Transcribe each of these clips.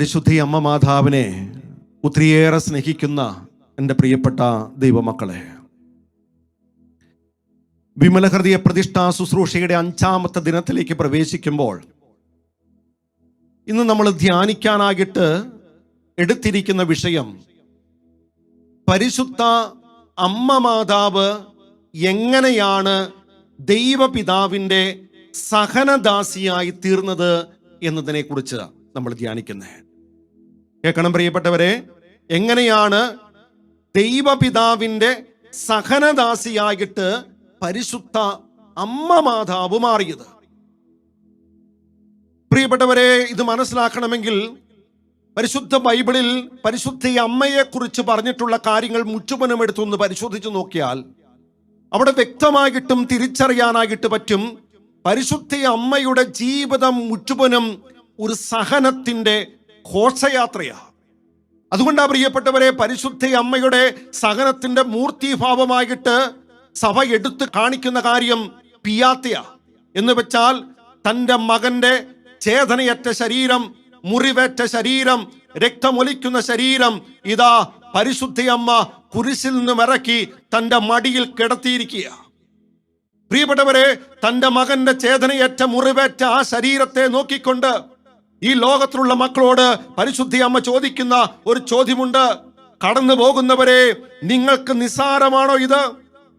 പരിശുദ്ധി അമ്മ മാതാവിനെ ഒത്തിരിയേറെ സ്നേഹിക്കുന്ന എന്റെ പ്രിയപ്പെട്ട ദൈവമക്കളെ. വിമലഹൃദയ പ്രതിഷ്ഠാ ശുശ്രൂഷയുടെ അഞ്ചാമത്തെ ദിനത്തിലേക്ക് പ്രവേശിക്കുമ്പോൾ ഇന്ന് നമ്മൾ ധ്യാനിക്കാനായിട്ട് എടുത്തിരിക്കുന്ന വിഷയം പരിശുദ്ധ അമ്മ മാതാവ് എങ്ങനെയാണ് ദൈവപിതാവിന്റെ സഹനദാസിയായി തീർന്നത് എന്നതിനെ കുറിച്ച് നമ്മൾ ധ്യാനിക്കുന്നത് കേൾക്കണം പ്രിയപ്പെട്ടവരെ. എങ്ങനെയാണ് ദൈവപിതാവിന്റെ സഹനദാസിയായിട്ട് പരിശുദ്ധ അമ്മ മാതാവ് മാറിയത്? പ്രിയപ്പെട്ടവരെ ഇത് മനസ്സിലാക്കണമെങ്കിൽ പരിശുദ്ധ ബൈബിളിൽ പരിശുദ്ധ അമ്മയെ കുറിച്ച് പറഞ്ഞിട്ടുള്ള കാര്യങ്ങൾ മുഴുവനും എടുത്തൊന്ന് പരിശോധിച്ച് നോക്കിയാൽ അവിടെ വ്യക്തമായിട്ടും തിരിച്ചറിയാനായിട്ട് പറ്റും. പരിശുദ്ധ അമ്മയുടെ ജീവിതം മുച്ചുപനം ഒരു സഹനത്തിന്റെ ഘോഷയാത്രയാണ്. അതുകൊണ്ടാ പ്രിയപ്പെട്ടവരെ പരിശുദ്ധ അമ്മയുടെ സഹനത്തിന്റെ മൂർത്തിഭാവമായിട്ട് സഭ എടുത്ത് കാണിക്കുന്ന കാര്യം പിയാത്തയ. എന്ന് വെച്ചാൽ തന്റെ മകന്റെ ചേതനയറ്റ ശരീരം മുറിവേറ്റ ശരീരം രക്തമൊലിക്കുന്ന ശരീരം ഇതാ പരിശുദ്ധയമ്മ കുരിശിൽ നിന്നും ഇറക്കി തന്റെ മടിയിൽ കിടത്തിയിരിക്കുക പ്രിയപ്പെട്ടവരെ തന്റെ മകന്റെ ചേതനയേറ്റ മുറിവേറ്റ ആ ശരീരത്തെ നോക്കിക്കൊണ്ട് ഈ ലോകത്തിലുള്ള മക്കളോട് പരിശുദ്ധി അമ്മ ചോദിക്കുന്ന ഒരു ചോദ്യമുണ്ട്. കടന്നു പോകുന്നവരെ നിങ്ങൾക്ക് നിസ്സാരമാണോ ഇത്?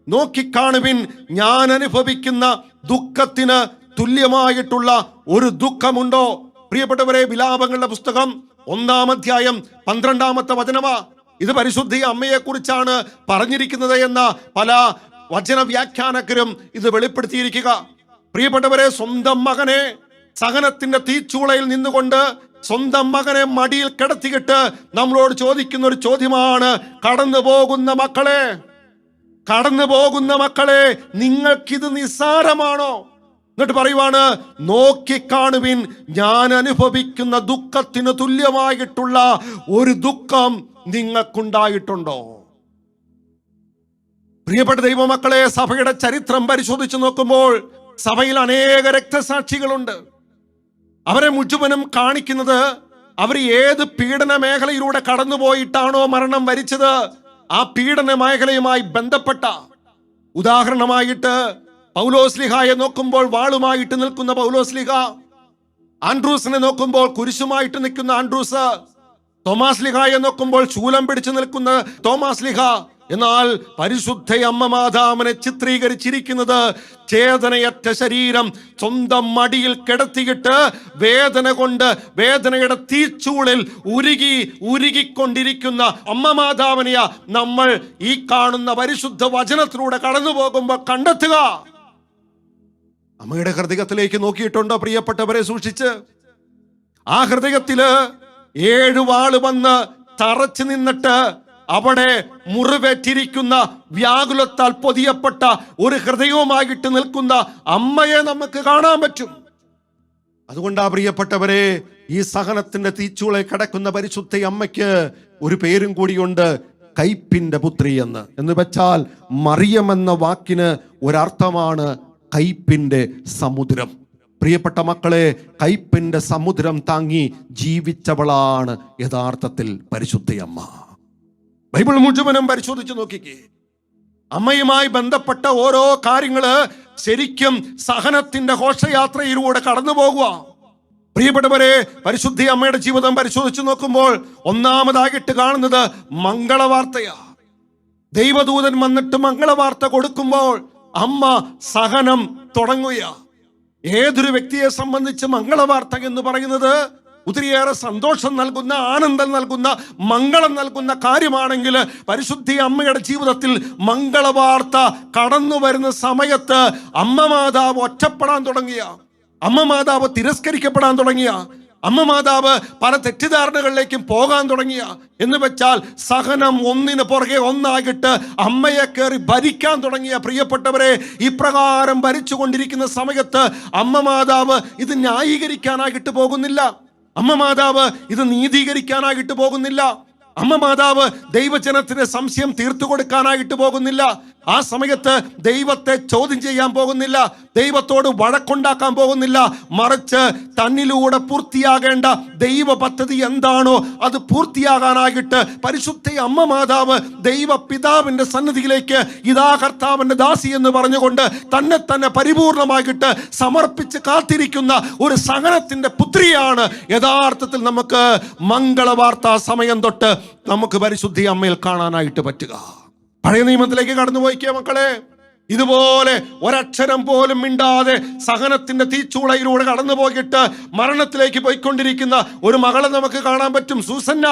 നോക്കിക്കാണുവിൻ ഞാൻ അനുഭവിക്കുന്ന ദുഃഖത്തിന് തുല്യമായിട്ടുള്ള ഒരു ദുഃഖമുണ്ടോ? പ്രിയപ്പെട്ടവരെ വിലാപങ്ങളുടെ പുസ്തകം ഒന്നാം അധ്യായം പന്ത്രണ്ടാമത്തെ വചനമാ. ഇത് പരിശുദ്ധി അമ്മയെ കുറിച്ചാണ് പറഞ്ഞിരിക്കുന്നത് എന്ന പല വചന വ്യാഖ്യാനക്കരും ഇത് വെളിപ്പെടുത്തിയിരിക്കുക. പ്രിയപ്പെട്ടവരെ സ്വന്തം മകനെ സഹനത്തിന്റെ തീച്ചൂളയിൽ നിന്നുകൊണ്ട് സ്വന്തം മകനെ മടിയിൽ കിടത്തിയിട്ട് നമ്മളോട് ചോദിക്കുന്ന ഒരു ചോദ്യമാണ് കടന്നു പോകുന്ന മക്കളെ കടന്നു പോകുന്ന മക്കളെ നിങ്ങൾക്കിത് നിസ്സാരമാണോ? എന്നിട്ട് പറയുവാണ് നോക്കിക്കാണുവിൻ ഞാൻ അനുഭവിക്കുന്ന ദുഃഖത്തിന് തുല്യമായിട്ടുള്ള ഒരു ദുഃഖം നിങ്ങൾക്കുണ്ടായിട്ടുണ്ടോ? പ്രിയപ്പെട്ട ദൈവമക്കളെ സഭയുടെ ചരിത്രം പരിശോധിച്ചു നോക്കുമ്പോൾ സഭയിൽ അനേക രക്തസാക്ഷികളുണ്ട്. അവരെ മുഴുവനും കാണിക്കുന്നത് അവർ ഏത് പീഡന മേഖലയിലൂടെ കടന്നുപോയിട്ടാണോ മരണം വരിച്ചത്? ആ പീഡന മേഖലയുമായി ബന്ധപ്പെട്ട ഉദാഹരണമായിട്ട് പൗലോസ്ലിഹായെ നോക്കുമ്പോൾ വാളുമായിട്ട് നിൽക്കുന്ന പൗലോസ്ലിഹ ആൻഡ്രൂസിനെ നോക്കുമ്പോൾ കുരിശുമായിട്ട് നിൽക്കുന്ന ആൻഡ്രൂസ് തോമാസ് ലിഹായെ നോക്കുമ്പോൾ ശൂലം പിടിച്ചു നിൽക്കുന്ന തോമാസ് ലിഹ എന്നാൽ പരിശുദ്ധ അമ്മ മാതാവിനെ ചിത്രീകരിച്ചിരിക്കുന്നത് ചേതനയറ്റ ശരീരം സ്വന്തം മടിയിൽ കിടത്തിയിട്ട് വേദന കൊണ്ട് വേദനയുടെ തീച്ചൂളിൽ ഉരുകി ഉരുകിക്കൊണ്ടിരിക്കുന്ന അമ്മ മാതാവിനെയ നമ്മൾ ഈ കാണുന്ന പരിശുദ്ധ വചനത്തിലൂടെ കടന്നു പോകുമ്പോൾ കണ്ടെത്തുക. അമ്മയുടെ ഹൃദയത്തിലേക്ക് നോക്കിയിട്ടുണ്ടോ പ്രിയപ്പെട്ടവരെ സൂക്ഷിച്ച്? ആ ഹൃദയത്തിൽ ഏഴു വാൾ വന്ന് തറച്ചു നിന്നിട്ട് അവിടെ മുറിവേറ്റിരിക്കുന്ന വ്യാകുലത്താൽ പൊതിയപ്പെട്ട ഒരു ഹൃദയവുമായിട്ട് നിൽക്കുന്ന അമ്മയെ നമുക്ക് കാണാൻ പറ്റും. അതുകൊണ്ടാ പ്രിയപ്പെട്ടവരെ ഈ സഹനത്തിന്റെ തീച്ചുളെ കിടക്കുന്ന പരിശുദ്ധ അമ്മയ്ക്ക് ഒരു പേരും കൂടിയുണ്ട് കയ്പിന്റെ പുത്രി എന്ന്. എന്ന് വെച്ചാൽ മറിയം എന്ന വാക്കിന് ഒരർത്ഥമാണ് കയ്പിന്റെ സമുദ്രം. പ്രിയപ്പെട്ട മക്കളെ കയ്പിന്റെ സമുദ്രം താങ്ങി ജീവിച്ചവളാണ് യഥാർത്ഥത്തിൽ പരിശുദ്ധയമ്മ. ബൈബിൾ മുഴുവനും പരിശോധിച്ച് നോക്കിക്കേ. അമ്മയുമായി ബന്ധപ്പെട്ട ഓരോ കാര്യങ്ങൾ ശരിക്കും സഹനത്തിന്റെ ഘോഷയാത്രയിലൂടെ കടന്നു പോകുക പ്രിയപ്പെട്ടവരെ പരിശുദ്ധി അമ്മയുടെ ജീവിതം പരിശോധിച്ച് നോക്കുമ്പോൾ ഒന്നാമതായിട്ട് കാണുന്നത് മംഗളവാർത്തയാ. ദൈവദൂതൻ വന്നിട്ട് മംഗളവാർത്ത കൊടുക്കുമ്പോൾ അമ്മ സഹനം തുടങ്ങുക ഏതൊരു വ്യക്തിയെ സംബന്ധിച്ച് മംഗളവാർത്ത എന്ന് പറയുന്നത്? ഒത്തിരിയേറെ സന്തോഷം നൽകുന്ന ആനന്ദം നൽകുന്ന മംഗളം നൽകുന്ന കാര്യമാണെങ്കിൽ പരിശുദ്ധി അമ്മയുടെ ജീവിതത്തിൽ മംഗളവാർത്ത കടന്നു വരുന്ന സമയത്ത് അമ്മ മാതാവ് ഒറ്റപ്പെടാൻ തുടങ്ങിയ അമ്മ മാതാവ് തിരസ്കരിക്കപ്പെടാൻ തുടങ്ങിയ അമ്മ മാതാവ് പല തെറ്റിദ്ധാരണകളിലേക്കും പോകാൻ തുടങ്ങിയ എന്ന് വെച്ചാൽ സഹനം ഒന്നിന് പുറകെ ഒന്നാകിട്ട് അമ്മയെ കയറി ഭരിക്കാൻ തുടങ്ങിയ പ്രിയപ്പെട്ടവരെ ഇപ്രകാരം ഭരിച്ചുകൊണ്ടിരിക്കുന്ന സമയത്ത് അമ്മ മാതാവ് ഇത് ന്യായീകരിക്കാനായിട്ട് പോകുന്നില്ല. അമ്മ മാതാവ് ഇത് നീതീകരിക്കാനായിട്ട് പോകുന്നില്ല. അമ്മ മാതാവ് ദൈവജനത്തിന് സംശയം തീർത്തു കൊടുക്കാനായിട്ട് പോകുന്നില്ല. ആ സമയത്ത് ദൈവത്തെ ചോദ്യം ചെയ്യാൻ പോകുന്നില്ല. ദൈവത്തോട് വഴക്കുണ്ടാക്കാൻ പോകുന്നില്ല. മറിച്ച് തന്നിലൂടെ പൂർത്തിയാകേണ്ട ദൈവ പദ്ധതി എന്താണോ അത് പൂർത്തിയാകാനായിട്ട് പരിശുദ്ധ അമ്മ മാതാവ് ദൈവ പിതാവിന്റെ സന്നിധിയിലേക്ക് ഇതാ കർത്താവിന്റെ ദാസി എന്ന് പറഞ്ഞുകൊണ്ട് തന്നെ തന്നെ പരിപൂർണമായിട്ട് സമർപ്പിച്ച് കാത്തിരിക്കുന്ന ഒരു സഹനത്തിന്റെ പുത്രിയാണ് യഥാർത്ഥത്തിൽ നമുക്ക് മംഗളവാർത്താ സമയം തൊട്ട് നമുക്ക് പരിശുദ്ധി അമ്മയിൽ കാണാനായിട്ട് പറ്റുക. പഴയ നിയമത്തിലേക്ക് കടന്നു പോയിക്കേ മക്കളെ. ഇതുപോലെ ഒരക്ഷരം പോലും മിണ്ടാതെ സഹനത്തിന്റെ തീച്ചൂളയിലൂടെ കടന്നു പോയിട്ട് മരണത്തിലേക്ക് പോയിക്കൊണ്ടിരിക്കുന്ന ഒരു മകളെ നമുക്ക് കാണാൻ പറ്റും. സൂസന്ന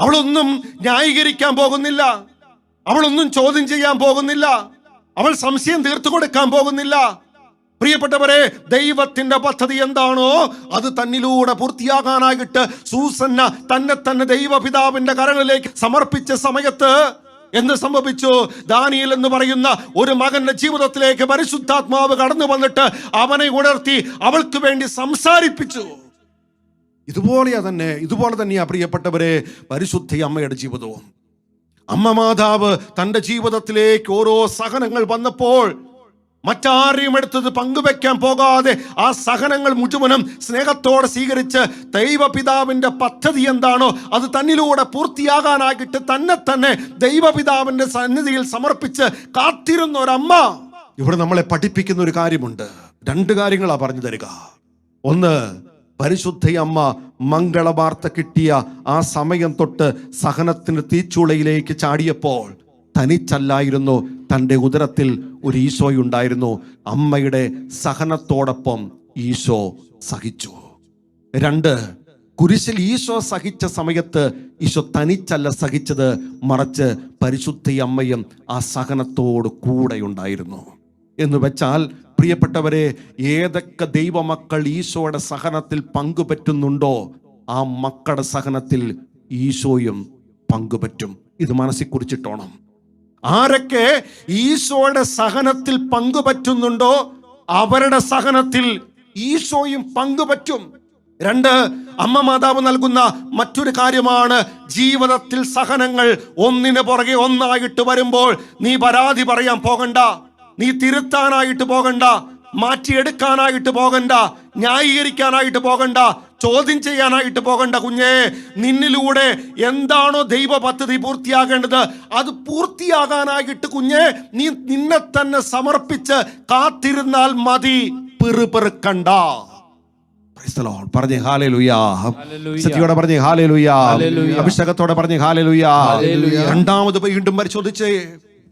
അവളൊന്നും ന്യായീകരിക്കാൻ പോകുന്നില്ല. അവളൊന്നും ചോദ്യം ചെയ്യാൻ പോകുന്നില്ല. അവൾ സംശയം തീർത്തു കൊടുക്കാൻ പോകുന്നില്ല. പ്രിയപ്പെട്ടവരെ ദൈവത്തിന്റെ പദ്ധതി എന്താണോ അത് തന്നിലൂടെ പൂർത്തിയാകാനായിട്ട് സൂസന്ന തന്നെ തന്നെ ദൈവപിതാവിന്റെ കരങ്ങളിലേക്ക് സമർപ്പിച്ച സമയത്ത് എന്ത് സംഭവിച്ചു? ദാനിയൽ എന്ന് പറയുന്ന ഒരു മകന്റെ ജീവിതത്തിലേക്ക് പരിശുദ്ധാത്മാവ് കടന്നു വന്നിട്ട് അവനെ ഉണർത്തി അവൾക്ക് വേണ്ടി സംസാരിപ്പിച്ചു. ഇതുപോലെയാ തന്നെ ഇതുപോലെ തന്നെയാ പ്രിയപ്പെട്ടവരെ പരിശുദ്ധ അമ്മയുടെ ജീവിതവും. അമ്മ മാതാവ് തന്റെ ജീവിതത്തിലേക്ക് ഓരോ സഹനങ്ങൾ വന്നപ്പോൾ മറ്റാരെയും എടുത്തത് പങ്കുവെക്കാൻ പോകാതെ ആ സഹനങ്ങൾ മുഴുവനും സ്നേഹത്തോടെ സ്വീകരിച്ച് ദൈവപിതാവിന്റെ പദ്ധതി എന്താണോ അത് തന്നിലൂടെ പൂർത്തിയാകാനായിട്ട് തന്നെ തന്നെ ദൈവപിതാവിന്റെ സന്നിധിയിൽ സമർപ്പിച്ച് കാത്തിരുന്ന ഒരമ്മ. ഇവിടെ നമ്മളെ പഠിപ്പിക്കുന്ന ഒരു കാര്യമുണ്ട്. രണ്ട് കാര്യങ്ങളാ പറഞ്ഞു തരിക. ഒന്ന് പരിശുദ്ധയമ്മ മംഗളവാർത്ത കിട്ടിയ ആ സമയം തൊട്ട് സഹനത്തിന് തീച്ചുളയിലേക്ക് ചാടിയപ്പോൾ തനിച്ചല്ലായിരുന്നു. തന്റെ ഉദരത്തിൽ ഒരു ഈശോയുണ്ടായിരുന്നു അമ്മയുടെ സഹനത്തോടൊപ്പം ഈശോ സഹിച്ചു. രണ്ട് കുരിശിൽ ഈശോ സഹിച്ച സമയത്ത് ഈശോ തനിച്ചല്ല സഹിച്ചത്. മറിച്ച് പരിശുദ്ധി അമ്മയും ആ സഹനത്തോട് കൂടെ ഉണ്ടായിരുന്നു. എന്ന് വെച്ചാൽ പ്രിയപ്പെട്ടവരെ ഏതൊക്കെ ദൈവമക്കൾ ഈശോയുടെ സഹനത്തിൽ പങ്കുപറ്റുന്നുണ്ടോ ആ മക്കളുടെ സഹനത്തിൽ ഈശോയും പങ്കുപറ്റും. ഇത് മനസ്സിൽ കുറിച്ചിട്ടോണം. ആരൊക്കെ ഈശോയുടെ സഹനത്തിൽ പങ്കുപറ്റുന്നുണ്ടോ അവരുടെ സഹനത്തിൽ ഈശോയും പങ്കുപറ്റും. രണ്ട് അമ്മ മാതാവ് നൽകുന്ന മറ്റൊരു കാര്യമാണ് ജീവിതത്തിൽ സഹനങ്ങൾ ഒന്നിന് പുറകെ ഒന്നായിട്ട് വരുമ്പോൾ നീ പരാതി പറയാൻ പോകണ്ട നീ തിരുത്താനായിട്ട് പോകണ്ട മാറ്റിയെടുക്കാനായിട്ട് പോകണ്ട ന്യായീകരിക്കാനായിട്ട് പോകണ്ട ചോദ്യം ചെയ്യാനായിട്ട് പോകണ്ട കുഞ്ഞേ. നിന്നിലൂടെ എന്താണോ ദൈവ പദ്ധതി പൂർത്തിയാകേണ്ടത് അത് പൂർത്തിയാകാനായിട്ട് കുഞ്ഞേ നീ നിന്നെ തന്നെ സമർപ്പിച്ച് കാത്തിരുന്നാൽ മതി. പിറുപിറുക്കണ്ട. പറഞ്ഞേ. അഭിഷേകത്തോടെ പറഞ്ഞേ. രണ്ടാമത് വീണ്ടും പരിശോധിച്ചേ.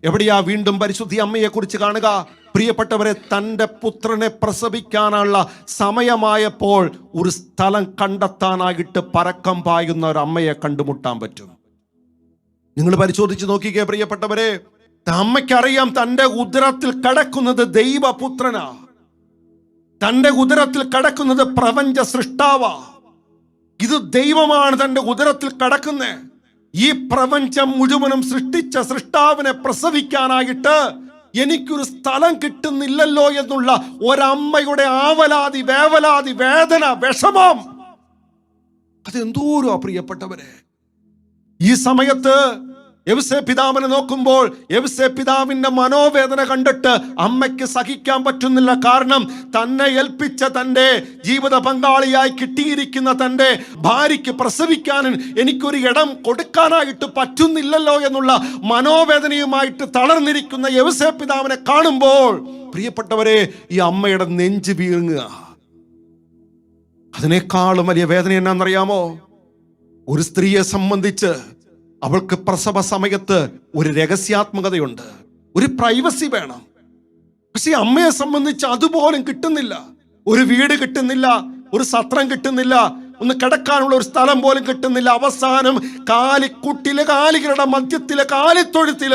എവിടെയാ വീണ്ടും പരിശുദ്ധി അമ്മയെക്കുറിച്ച് കാണുക? പ്രിയപ്പെട്ടവരെ തന്റെ പുത്രനെ പ്രസവിക്കാനുള്ള സമയമായപ്പോൾ ഒരു സ്ഥലം കണ്ടെത്താനായിട്ട് പരക്കം പായുന്ന ഒരു അമ്മയെ കണ്ടുമുട്ടാൻ പറ്റും. നിങ്ങൾ പരിശോധിച്ച് നോക്കിക്കേ പ്രിയപ്പെട്ടവരെ അമ്മയ്ക്കറിയാം തന്റെ ഉദരത്തിൽ കിടക്കുന്നത് ദൈവപുത്രനാ. തന്റെ ഉദരത്തിൽ കിടക്കുന്നത് പ്രപഞ്ച സൃഷ്ടാവാ. ഇത് ദൈവമാണ് തന്റെ ഉദരത്തിൽ കിടക്കുന്നത് ഈ പ്രപഞ്ചം മുഴുവനും സൃഷ്ടിച്ച സൃഷ്ടാവിനെ പ്രസവിക്കാനായിട്ട് എനിക്കൊരു സ്ഥലം കിട്ടുന്നില്ലല്ലോ എന്നുള്ള ഒരമ്മയുടെ ആവലാതി വേവലാതി വേദന വിഷമം. അതെന്തോരോ പ്രിയപ്പെട്ടവരെ. ഈ സമയത്ത് എവ്സെ പിതാവിനെ നോക്കുമ്പോൾ എവ്സെ പിതാവിന്റെ മനോവേദന കണ്ടിട്ട് അമ്മയ്ക്ക് സഹിക്കാൻ പറ്റുന്നില്ല. കാരണം തന്നെ ഏൽപ്പിച്ച തന്റെ ജീവിത പങ്കാളിയായി കിട്ടിയിരിക്കുന്ന തന്റെ ഭാര്യയ്ക്ക് പ്രസവിക്കാനും എനിക്കൊരു ഇടം കൊടുക്കാനായിട്ട് പറ്റുന്നില്ലല്ലോ എന്നുള്ള മനോവേദനയുമായിട്ട് തളർന്നിരിക്കുന്ന എവ്സെ പിതാവിനെ കാണുമ്പോൾ പ്രിയപ്പെട്ടവരെ ഈ അമ്മയുടെ നെഞ്ച് വീങ്ങുക അതിനേക്കാളും വലിയ വേദന എന്നാണെന്നറിയാമോ? ഒരു സ്ത്രീയെ സംബന്ധിച്ച് അവൾക്ക് പ്രസവ സമയത്ത് ഒരു രഹസ്യാത്മകതയുണ്ട്. ഒരു പ്രൈവസി വേണം. പക്ഷെ അമ്മയെ സംബന്ധിച്ച് അതുപോലും കിട്ടുന്നില്ല. ഒരു വീട് കിട്ടുന്നില്ല ഒരു സത്രം കിട്ടുന്നില്ല ഒന്ന് കിടക്കാനുള്ള ഒരു സ്ഥലം പോലും കിട്ടുന്നില്ല. അവസാനം കാലിക്കുട്ടിലെ കാലികളുടെ മധ്യത്തിലെ കാലിത്തൊഴുത്തിൽ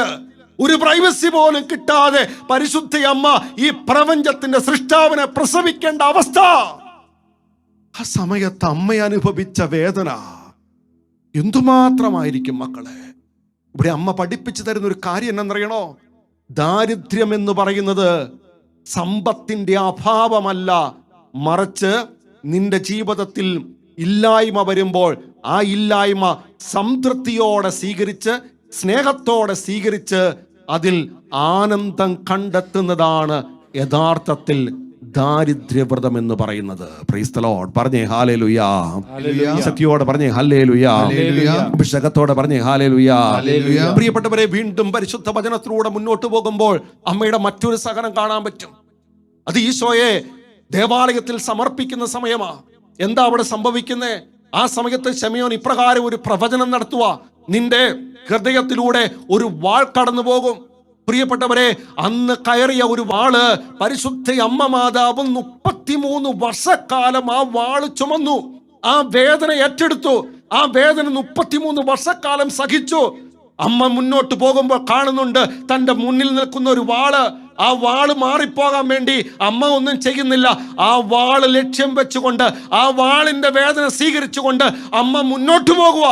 ഒരു പ്രൈവസി പോലും കിട്ടാതെ പരിശുദ്ധ അമ്മ ഈ പ്രപഞ്ചത്തിന്റെ സൃഷ്ടാവിനെ പ്രസവിക്കേണ്ട അവസ്ഥ. ആ സമയത്ത് അമ്മ അനുഭവിച്ച വേദന എന്തുമാത്രമായിരിക്കും മക്കളെ? ഇവിടെ അമ്മ പഠിപ്പിച്ചു തരുന്ന ഒരു കാര്യം എന്നറിയണോ ദാരിദ്ര്യം എന്ന് പറയുന്നത് സമ്പത്തിന്റെ അഭാവമല്ല. മറിച്ച് നിന്റെ ജീവിതത്തിൽ ഇല്ലായ്മ വരുമ്പോൾ ആ ഇല്ലായ്മ സംതൃപ്തിയോടെ സ്വീകരിച്ച് സ്നേഹത്തോടെ സ്വീകരിച്ച് അതിൽ ആനന്ദം കണ്ടെത്തുന്നതാണ് യഥാർത്ഥത്തിൽ ദാരിദ്ര്യവ്രതം എന്ന് പറയുന്നത്. പറഞ്ഞേ ഹാലേ ലുയാ ശക്തിയോടെ പറഞ്ഞേ ഹല്ലേ ലുയാ അഭിഷേകത്തോടെ പറഞ്ഞേ ഹാലേ ലുയാ പ്രിയപ്പെട്ടവരെ വീണ്ടും പരിശുദ്ധ വചനത്തിലൂടെ മുന്നോട്ട് പോകുമ്പോൾ അമ്മയുടെ മറ്റൊരു സഹനം കാണാൻ പറ്റും. അത് ഈശോയെ ദേവാലയത്തിൽ സമർപ്പിക്കുന്ന സമയമാ. എന്താ അവിടെ സംഭവിക്കുന്നത് ആ സമയത്ത് ശമയോൻ ഇപ്രകാരം ഒരു പ്രവചനം നടത്തുക നിന്റെ ഹൃദയത്തിലൂടെ ഒരു വാൾ കടന്നു പോകും പ്രിയപ്പെട്ടവരെ അന്ന് കയറിയ ഒരു വാൾ പരിശുദ്ധ അമ്മ മാതാവ് മുപ്പത്തിമൂന്ന് വർഷക്കാലം ആ വാൾ ചുമന്നു. ആ വേദന ഏറ്റെടുത്തു. ആ വേദന മുപ്പത്തിമൂന്ന് വർഷക്കാലം സഹിച്ചു. അമ്മ മുന്നോട്ട് പോകുമ്പോൾ കാണുന്നുണ്ട് തന്റെ മുന്നിൽ നിൽക്കുന്ന ഒരു വാൾ. ആ വാൾ മാറിപ്പോകാൻ വേണ്ടി അമ്മ ഒന്നും ചെയ്യുന്നില്ല. ആ വാൾ ലക്ഷ്യം വെച്ചുകൊണ്ട് ആ വാളിന്റെ വേദന സ്വീകരിച്ചുകൊണ്ട് അമ്മ മുന്നോട്ട് പോകുക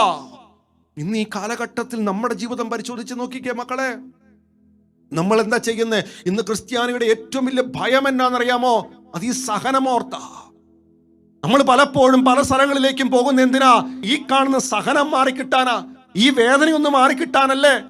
ഇന്ന് ഈ കാലഘട്ടത്തിൽ നമ്മുടെ ജീവിതം പരിശോധിച്ച് നോക്കിക്കേ മക്കളെ. നമ്മൾ എന്താ ചെയ്യുന്നത് ഇന്ന് ക്രിസ്ത്യാനിയുടെ ഏറ്റവും വലിയ ഭയം എന്നാണെന്നറിയാമോ? അത് ഈ സഹനമോർത്ത. നമ്മൾ പലപ്പോഴും പല സ്ഥലങ്ങളിലേക്കും പോകുന്ന എന്തിനാ? ഈ കാണുന്ന സഹനം മാറിക്കിട്ടാനാ. ഈ വേദനയൊന്ന് മാറിക്കിട്ടാനല്ലേ?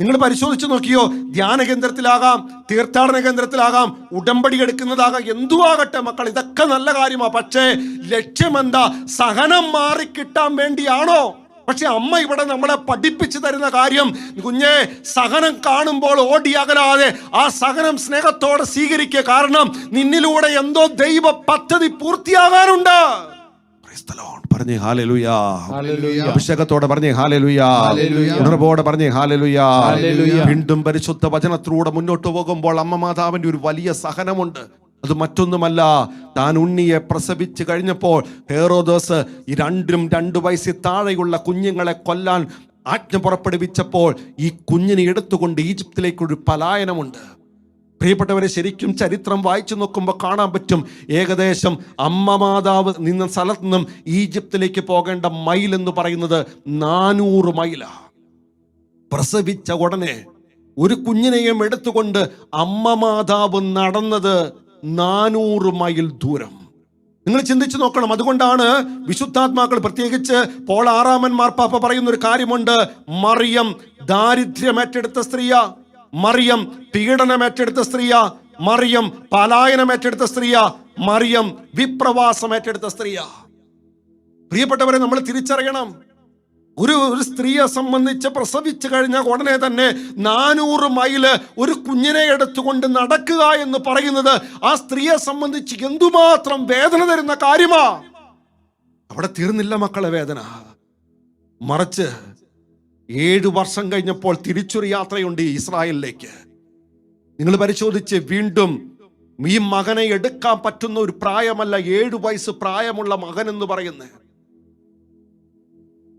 നിങ്ങൾ പരിശോധിച്ച് നോക്കിയോ? ധ്യാന കേന്ദ്രത്തിലാകാം തീർത്ഥാടന കേന്ദ്രത്തിലാകാം ഉടമ്പടി എടുക്കുന്നതാകാം എന്തുവാകട്ടെ മക്കൾ ഇതൊക്കെ നല്ല കാര്യമാണ് പക്ഷേ ലക്ഷ്യമെന്താ? സഹനം മാറിക്കിട്ടാൻ വേണ്ടിയാണോ? പക്ഷെ അമ്മ ഇവിടെ നമ്മളെ പഠിപ്പിച്ചു തരുന്ന കാര്യം കുഞ്ഞെ സഹനം കാണുമ്പോൾ ഓടിയകലാതെ ആ സഹനം സ്നേഹത്തോടെ സ്വീകരിക്കുക കാരണം നിന്നിലൂടെ എന്തോ ദൈവ പദ്ധതി പൂർത്തിയാകാനുണ്ട്. പറഞ്ഞേ ഹാലലുയാ. അഭിഷേകത്തോടെ പറഞ്ഞേ ഹാലലുയാ. ഉണർവോടെ പറഞ്ഞേ ഹാലലുയാ. വീണ്ടും പരിശുദ്ധ വചനത്തിലൂടെ മുന്നോട്ട് പോകുമ്പോൾ അമ്മ മാതാവിന്റെ ഒരു വലിയ സഹനമുണ്ട്. അത് മറ്റൊന്നുമല്ല താൻ ഉണ്ണിയെ പ്രസവിച്ചു കഴിഞ്ഞപ്പോൾ ഹേറോദോസ് ഈ രണ്ടും രണ്ടു വയസ്സിൽ താഴെയുള്ള കുഞ്ഞുങ്ങളെ കൊല്ലാൻ ആജ്ഞ പുറപ്പെടുവിച്ചപ്പോൾ ഈ കുഞ്ഞിനെ എടുത്തുകൊണ്ട് ഈജിപ്തിലേക്കൊരു പലായനമുണ്ട്. പ്രിയപ്പെട്ടവരെ ശരിക്കും ചരിത്രം വായിച്ചു നോക്കുമ്പോൾ കാണാൻ പറ്റും ഏകദേശം അമ്മ മാതാവ് നിന്ന സ്ഥലത്ത് നിന്നും ഈജിപ്തിലേക്ക് പോകേണ്ട മൈൽ എന്ന് പറയുന്നത് നാനൂറ് മൈലാണ് പ്രസവിച്ച ഉടനെ ഒരു കുഞ്ഞിനെയും എടുത്തുകൊണ്ട് അമ്മ മാതാവ് നടന്നത് നാനൂറ് മൈൽ ദൂരം. നിങ്ങൾ ചിന്തിച്ചു നോക്കണം അതുകൊണ്ടാണ് വിശുദ്ധാത്മാക്കൾ പ്രത്യേകിച്ച് പോൾ ആറാമൻ മാർപ്പാപ്പ പറയുന്ന ഒരു കാര്യമുണ്ട്. മറിയം ദാരിദ്ര്യം ഏറ്റെടുത്ത സ്ത്രീയ മറിയം പീഡനം ഏറ്റെടുത്ത സ്ത്രീയ മറിയം പലായനം ഏറ്റെടുത്ത സ്ത്രീയ മറിയം വിപ്രവാസം ഏറ്റെടുത്ത സ്ത്രീയ. പ്രിയപ്പെട്ടവരെ നമ്മൾ തിരിച്ചറിയണം. ഒരു ഒരു സ്ത്രീയെ സംബന്ധിച്ച് പ്രസവിച്ചു കഴിഞ്ഞ ഉടനെ തന്നെ നാനൂറ് മൈൽ ഒരു കുഞ്ഞിനെ എടുത്തുകൊണ്ട് നടക്കുക എന്ന് പറയുന്നത് ആ സ്ത്രീയെ സംബന്ധിച്ച് എന്തുമാത്രം വേദന തരുന്ന കാര്യമാ? അവിടെ തീർന്നില്ല മക്കളെ വേദന. മറിച്ച് ഏഴു വർഷം കഴിഞ്ഞപ്പോൾ തിരിച്ചൊരു യാത്രയുണ്ട് ഇസ്രായേലിലേക്ക്. നിങ്ങൾ പരിശോധിച്ച് വീണ്ടും ഈ മകനെ എടുക്കാൻ പറ്റുന്ന ഒരു പ്രായമല്ല ഏഴു വയസ്സ് പ്രായമുള്ള മകൻ എന്ന് പറയുന്നത്.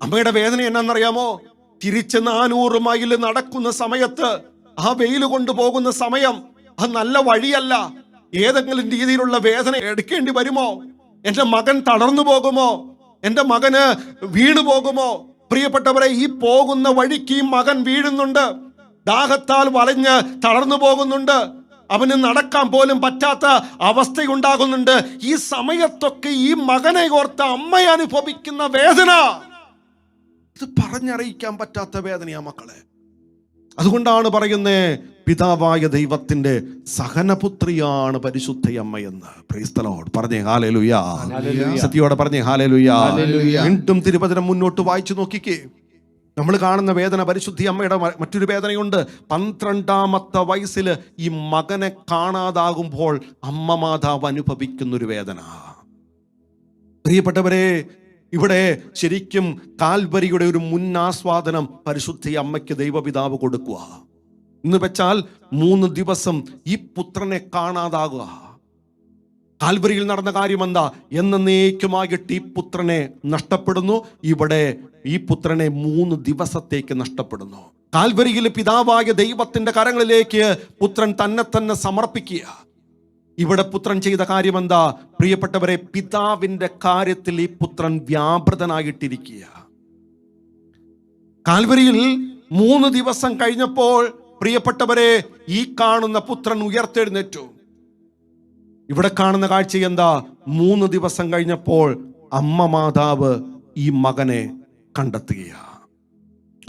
അമ്മയുടെ വേദന എന്നാണെന്നറിയാമോ? തിരിച്ച് നാനൂറ് മൈൽ നടക്കുന്ന സമയത്ത് ആ വെയിൽ കൊണ്ടുപോകുന്ന സമയം അത് നല്ല വഴിയല്ല. ഏതെങ്കിലും രീതിയിലുള്ള വേദന എടുക്കേണ്ടി വരുമോ? എന്റെ മകൻ തളർന്നു പോകുമോ? എന്റെ മകന് വീണു പോകുമോ? പ്രിയപ്പെട്ടവരെ ഈ പോകുന്ന വഴിക്ക് ഈ മകൻ വീഴുന്നുണ്ട്. ദാഹത്താൽ വലഞ്ഞ് തളർന്നു പോകുന്നുണ്ട്. അവന് നടക്കാൻ പോലും പറ്റാത്ത അവസ്ഥയുണ്ടാകുന്നുണ്ട്. ഈ സമയത്തൊക്കെ ഈ മകനെ ഓർത്ത് അമ്മ അനുഭവിക്കുന്ന വേദന. ഇത് പറഞ്ഞറിയിക്കാൻ പറ്റാത്ത വേദനയാ മക്കളെ. അതുകൊണ്ടാണ് പറയുന്നേ പിതാവായ ദൈവത്തിന്റെ സഹനപുത്രിയാണ് പരിശുദ്ധയമ്മയെന്ന്. പ്രീസ്തലോട് പറഞ്ഞേ ഹാലേലുയാ. സത്യോടെ പറഞ്ഞേ ഹാലേലുയാ. വീണ്ടും തിരുവചനം മുന്നോട്ട് വായിച്ചു നോക്കിക്കേ. നമ്മൾ കാണുന്ന വേദന പരിശുദ്ധി അമ്മയുടെ മറ്റൊരു വേദനയുണ്ട്. പന്ത്രണ്ടാമത്തെ വയസ്സിൽ ഈ മകനെ കാണാതാകുമ്പോൾ അമ്മ മാതാവ് അനുഭവിക്കുന്ന ഒരു വേദന. പ്രിയപ്പെട്ടവരെ ഇവിടെ ശരിക്കും കാൽവരിയുടെ ഒരു മുന്നാസ്വാദനം പരിശുദ്ധി അമ്മയ്ക്ക് ദൈവപിതാവ് കൊടുക്കുക. എന്ന് വെച്ചാൽ മൂന്ന് ദിവസം ഈ പുത്രനെ കാണാതാകുക. കാൽവരിയിൽ നടന്ന കാര്യം എന്താ എന്നേക്കുമായിട്ട് ഈ പുത്രനെ നഷ്ടപ്പെടുന്നു. ഇവിടെ ഈ പുത്രനെ മൂന്ന് ദിവസത്തേക്ക് നഷ്ടപ്പെടുന്നു. കാൽവരിയിൽ പിതാവായ ദൈവത്തിന്റെ കരങ്ങളിലേക്ക് പുത്രൻ തന്നെ തന്നെ സമർപ്പിക്കുക. ഇവിടെ പുത്രൻ ചെയ്ത കാര്യം എന്താ പ്രിയപ്പെട്ടവരെ പിതാവിന്റെ കാര്യത്തിൽ ഈ പുത്രൻ വ്യാപൃതനായിട്ടിരിക്കുക കാൽവരിയിൽ മൂന്ന് ദിവസം കഴിഞ്ഞപ്പോൾ പ്രിയപ്പെട്ടവരെ ഈ കാണുന്ന പുത്രൻ ഉയർത്തെഴുന്നേറ്റു. ഇവിടെ കാണുന്ന കാഴ്ച എന്താ മൂന്ന് ദിവസം കഴിഞ്ഞപ്പോൾ അമ്മ മാതാവ് ഈ മകനെ കണ്ടെത്തുകയാ.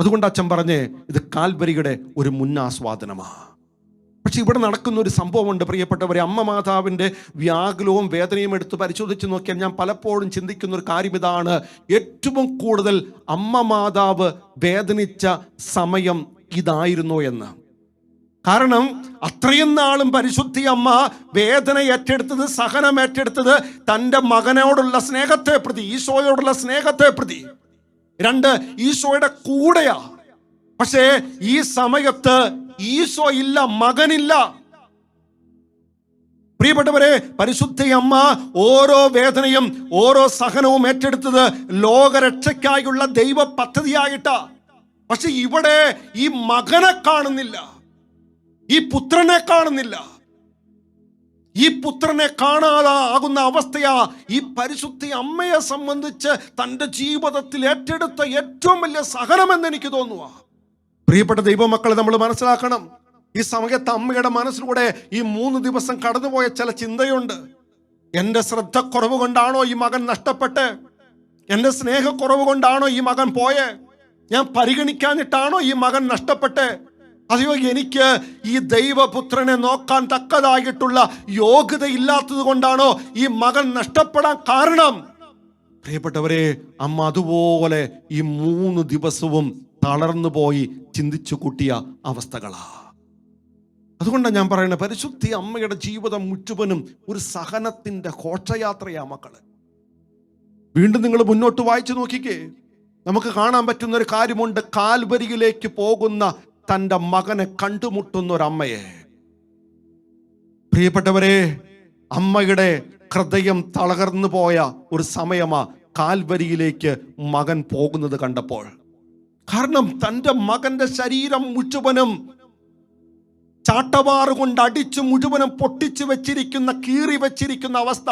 അതുകൊണ്ട് അച്ഛൻ പറഞ്ഞേ ഇത് കാൽവരിയുടെ ഒരു മുന്നാസ്വാദനമാണ് പക്ഷെ ഇവിടെ നടക്കുന്ന ഒരു സംഭവമുണ്ട് പ്രിയപ്പെട്ടവരെ. അമ്മ മാതാവിന്റെ വ്യാകുലവും വേദനയും എടുത്ത് പരിശോധിച്ച് നോക്കിയാൽ ഞാൻ പലപ്പോഴും ചിന്തിക്കുന്ന ഒരു കാര്യം ഇതാണ്. ഏറ്റവും കൂടുതൽ അമ്മ മാതാവ് വേദനിച്ച സമയം ഇതായിരുന്നു എന്ന്. കാരണം അത്രയും നാളും പരിശുദ്ധി അമ്മ വേദന ഏറ്റെടുത്തത് സഹനം ഏറ്റെടുത്തത് തന്റെ മകനോടുള്ള സ്നേഹത്തെ പ്രതി ഈശോയോടുള്ള സ്നേഹത്തെ പ്രതി. രണ്ട് ഈശോയുടെ കൂടെയാ. പക്ഷേ ഈ സമയത്ത് ഈശോ ഇല്ല മകനില്ല. പ്രിയപ്പെട്ടവരെ പരിശുദ്ധ അമ്മ ഓരോ വേദനയും ഓരോ സഹനവും ഏറ്റെടുത്തത് ലോകരക്ഷയ്ക്കായുള്ള ദൈവ പദ്ധതിയായിട്ടാ പക്ഷെ ഇവിടെ ഈ മകനെ കാണുന്നില്ല ഈ പുത്രനെ കാണുന്നില്ല. ഈ പുത്രനെ കാണാതെ ആകുന്ന അവസ്ഥയാ ഈ പരിശുദ്ധി അമ്മയെ സംബന്ധിച്ച് തന്റെ ജീവിതത്തിൽ ഏറ്റെടുത്ത ഏറ്റവും വലിയ സഹനമെന്ന് എനിക്ക് തോന്നുക പ്രിയപ്പെട്ട ദൈവമക്കളെ നമ്മൾ മനസ്സിലാക്കണം. ഈ സമയത്ത് അമ്മയുടെ മനസ്സിലൂടെ ഈ മൂന്ന് ദിവസം കടന്നുപോയ ചില ചിന്തയുണ്ട്. എന്റെ ശ്രദ്ധക്കുറവ് കൊണ്ടാണോ ഈ മകൻ നഷ്ടപ്പെട്ട്? എന്റെ സ്നേഹക്കുറവ് കൊണ്ടാണോ ഈ മകൻ പോയെ? ഞാൻ പരിഗണിക്കാനിട്ടാണോ ഈ മകൻ നഷ്ടപ്പെട്ട്? അതെയോ എനിക്ക് ഈ ദൈവപുത്രനെ നോക്കാൻ തക്കതായിട്ടുള്ള യോഗ്യത ഇല്ലാത്തത് കൊണ്ടാണോ ഈ മകൻ നഷ്ടപ്പെടാൻ കാരണം? പ്രിയപ്പെട്ടവരെ അമ്മ അതുപോലെ ഈ മൂന്ന് ദിവസവും തളർന്നു പോയി ചിന്തിച്ചു കൂട്ടിയ അവസ്ഥകളാ. അതുകൊണ്ടാണ് ഞാൻ പറയുന്നത് പരിശുദ്ധി അമ്മയുടെ ജീവിതം മുറ്റുപനും ഒരു സഹനത്തിന്റെ ഘോഷയാത്രയാ മക്കൾ. വീണ്ടും നിങ്ങൾ മുന്നോട്ട് വായിച്ചു നോക്കിക്കേ നമുക്ക് കാണാൻ പറ്റുന്ന ഒരു കാര്യമുണ്ട് കാൽവരിയിലേക്ക് പോകുന്ന തന്റെ മകനെ കണ്ടുമുട്ടുന്ന ഒരു അമ്മയെ പ്രിയപ്പെട്ടവരെ അമ്മയുടെ ഹൃദയം തളർന്നു പോയ ഒരു സമയമാ കാൽവരിയിലേക്ക് മകൻ പോകുന്നത് കണ്ടപ്പോൾ. കാരണം തന്റെ മകന്റെ ശരീരം മുഴുവനും ചാട്ടവാറ് കൊണ്ട് അടിച്ച് മുഴുവനും പൊട്ടിച്ചു വെച്ചിരിക്കുന്ന കീറി വെച്ചിരിക്കുന്ന അവസ്ഥ.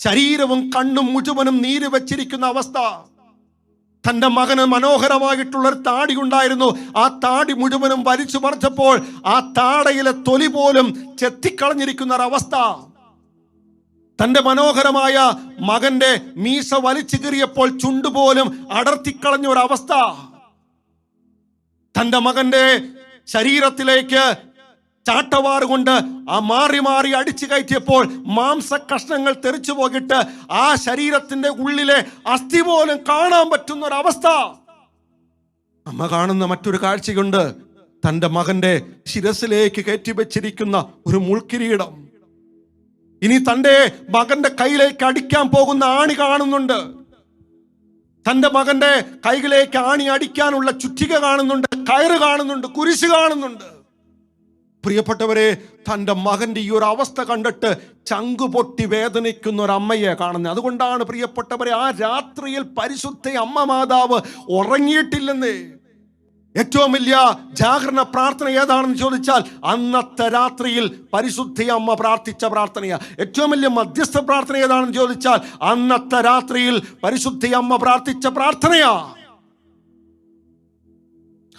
ശരീരവും കണ്ണും മുഴുവനും നീര് വെച്ചിരിക്കുന്ന അവസ്ഥ. തന്റെ മകന് മനോഹരമായിട്ടുള്ള ഒരു താടി ഉണ്ടായിരുന്നു. ആ താടി മുഴുവനും വലിച്ചു മറിച്ചപ്പോൾ ആ താടയിലെ തൊലി പോലും ചെത്തിക്കളഞ്ഞിരിക്കുന്ന ഒരവസ്ഥ തന്റെ മനോഹരമായ മകന്റെ മീശ വലിച്ചു കീറിയപ്പോൾ ചുണ്ടുപോലും അടർത്തിക്കളഞ്ഞ ഒരവസ്ഥ. തന്റെ മകന്റെ ശരീരത്തിലേക്ക് ചാട്ടവാറുകൊണ്ട് ആ മാറി മാറി അടിച്ചു കയറ്റിയപ്പോൾ മാംസ കഷ്ണങ്ങൾ തെറിച്ചു പോകിട്ട് ആ ശരീരത്തിന്റെ ഉള്ളിലെ അസ്ഥി പോലും കാണാൻ പറ്റുന്ന ഒരവസ്ഥ. അമ്മ കാണുന്ന മറ്റൊരു കാഴ്ചയുണ്ട്. തന്റെ മകന്റെ ശിരസിലേക്ക് കയറ്റി വെച്ചിരിക്കുന്ന ഒരു മുൾക്കിരീടം. ഇനി തന്റെ മകന്റെ കയ്യിലേക്ക് അടിക്കാൻ പോകുന്ന ആണി കാണുന്നുണ്ട്. തന്റെ മകന്റെ കൈകളിലേക്ക് ആണി അടിക്കാനുള്ള ചുറ്റിക കാണുന്നുണ്ട് കയറ് കാണുന്നുണ്ട് കുരിശ് കാണുന്നുണ്ട്. പ്രിയപ്പെട്ടവരെ തന്റെ മകന്റെ ഈ ഒരു അവസ്ഥ കണ്ടിട്ട് ചങ്കു പൊട്ടി വേദനിക്കുന്ന ഒരു അമ്മയെ കാണുന്നത്. അതുകൊണ്ടാണ് പ്രിയപ്പെട്ടവരെ ആ രാത്രിയിൽ പരിശുദ്ധ അമ്മ മാതാവ് ഉറങ്ങിയിട്ടില്ലെന്നേ. ഏറ്റവും വലിയ ജാഗരണ പ്രാർത്ഥന ഏതാണെന്ന് ചോദിച്ചാൽ അന്നത്തെ രാത്രിയിൽ പരിശുദ്ധി അമ്മ പ്രാർത്ഥിച്ച പ്രാർത്ഥനയാണ് ഏറ്റവും വലിയ മധ്യസ്ഥ പ്രാർത്ഥന ഏതാണെന്ന് ചോദിച്ചാൽ അന്നത്തെ രാത്രിയിൽ പരിശുദ്ധി അമ്മ പ്രാർത്ഥിച്ച പ്രാർത്ഥനയാ.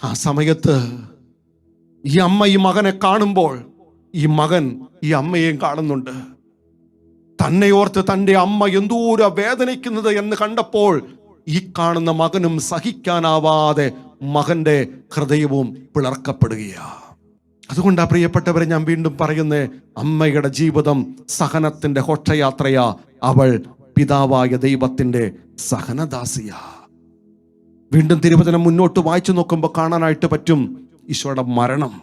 ആ സമയത്ത് ഈ അമ്മ ഈ മകനെ കാണുമ്പോൾ ഈ മകൻ ഈ അമ്മയെയും കാണുന്നുണ്ട്. തന്നെ ഓർത്ത് തന്റെ അമ്മ എന്തോര വേദനിക്കുന്നത് എന്ന് കണ്ടപ്പോൾ ഈ കാണുന്ന മകനും സഹിക്കാനാവാതെ മകന്റെ ഹൃദയവും പിളർക്കപ്പെടുകയാ. അതുകൊണ്ടാ പ്രിയപ്പെട്ടവരെ ഞാൻ വീണ്ടും പറയുന്നേ അമ്മയുടെ ജീവിതം സഹനത്തിന്റെ ഹോക്ഷയാത്രയാ അവൾ പിതാവായ ദൈവത്തിന്റെ സഹനദാസിയാ. വീണ്ടും തിരുവചനം മുന്നോട്ട് വായിച്ചു നോക്കുമ്പോൾ കാണാനായിട്ട് പറ്റും ഈശോയുടെ മരണം.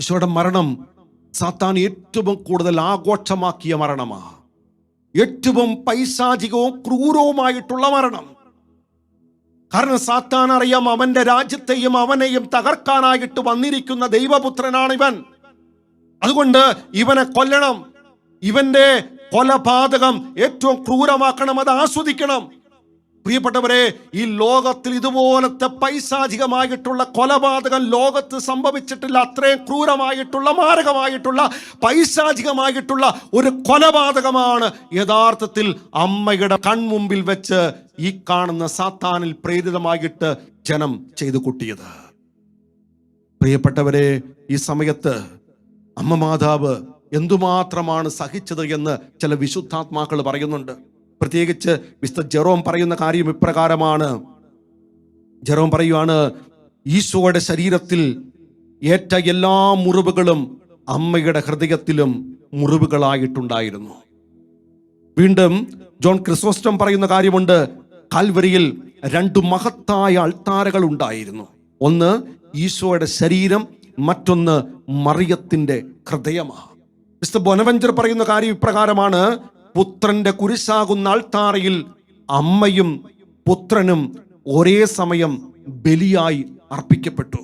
ഈശോയുടെ മരണം സാത്താൻ ഏറ്റവും കൂടുതൽ ആഘോഷമാക്കിയ മരണമാ. ഏറ്റവും പൈശാചികവും ക്രൂരവുമായിട്ടുള്ള മരണം. കാരണം സാത്താൻ അറിയാം അവന്റെ രാജ്യത്തെയും അവനെയും തകർക്കാനായിട്ട് വന്നിരിക്കുന്ന ദൈവപുത്രനാണ് ഇവൻ അതുകൊണ്ട് ഇവനെ കൊല്ലണം. ഇവന്റെ കൊലപാതകം ഏറ്റവും ക്രൂരമാക്കണം അത് ആസ്വദിക്കണം. പ്രിയപ്പെട്ടവരെ ഈ ലോകത്തിൽ ഇതുപോലത്തെ പൈശാചികമായിട്ടുള്ള കൊലപാതകം ലോകത്ത് സംഭവിച്ചിട്ടില്ല അത്രയും ക്രൂരമായിട്ടുള്ള മാരകമായിട്ടുള്ള പൈശാചികമായിട്ടുള്ള ഒരു കൊലപാതകമാണ് യഥാർത്ഥത്തിൽ അമ്മയുടെ കൺമുമ്പിൽ വെച്ച് ഈ കാണുന്ന സാത്താനിൽ പ്രേരിതമായിട്ട് ജനം ചെയ്തു കൂട്ടിയത്. പ്രിയപ്പെട്ടവരെ ഈ സമയത്ത് അമ്മ മാതാവ് എന്തുമാത്രമാണ് സഹിച്ചത് എന്ന് ചില വിശുദ്ധാത്മാക്കൾ പറയുന്നുണ്ട്. പ്രത്യേകിച്ച് മിസ്റ്റർ ജെറോം പറയുന്ന കാര്യം ഇപ്രകാരമാണ്. ജെറോം പറയുവാണ് ഈശോയുടെ ശരീരത്തിൽ ഏറ്റ എല്ലാ മുറിവുകളും അമ്മയുടെ ഹൃദയത്തിലും മുറിവുകളായിട്ടുണ്ടായിരുന്നു. വീണ്ടും ജോൺ ക്രിസോസ്റ്റം പറയുന്ന കാര്യമുണ്ട് കാൽവരിയിൽ രണ്ട് മഹത്തായ അൾത്താരകൾ ഉണ്ടായിരുന്നു ഒന്ന് ഈശോയുടെ ശരീരം മറ്റൊന്ന് മറിയത്തിന്റെ ഹൃദയമാണ് മിസ്റ്റർ ബൊനവഞ്ചർ പറയുന്ന കാര്യം ഇപ്രകാരമാണ് പുത്രന്റെ കുരിശാകുന്ന അൾത്താറയിൽ അമ്മയും പുത്രനും ഒരേ സമയം ബലിയായി അർപ്പിക്കപ്പെട്ടു.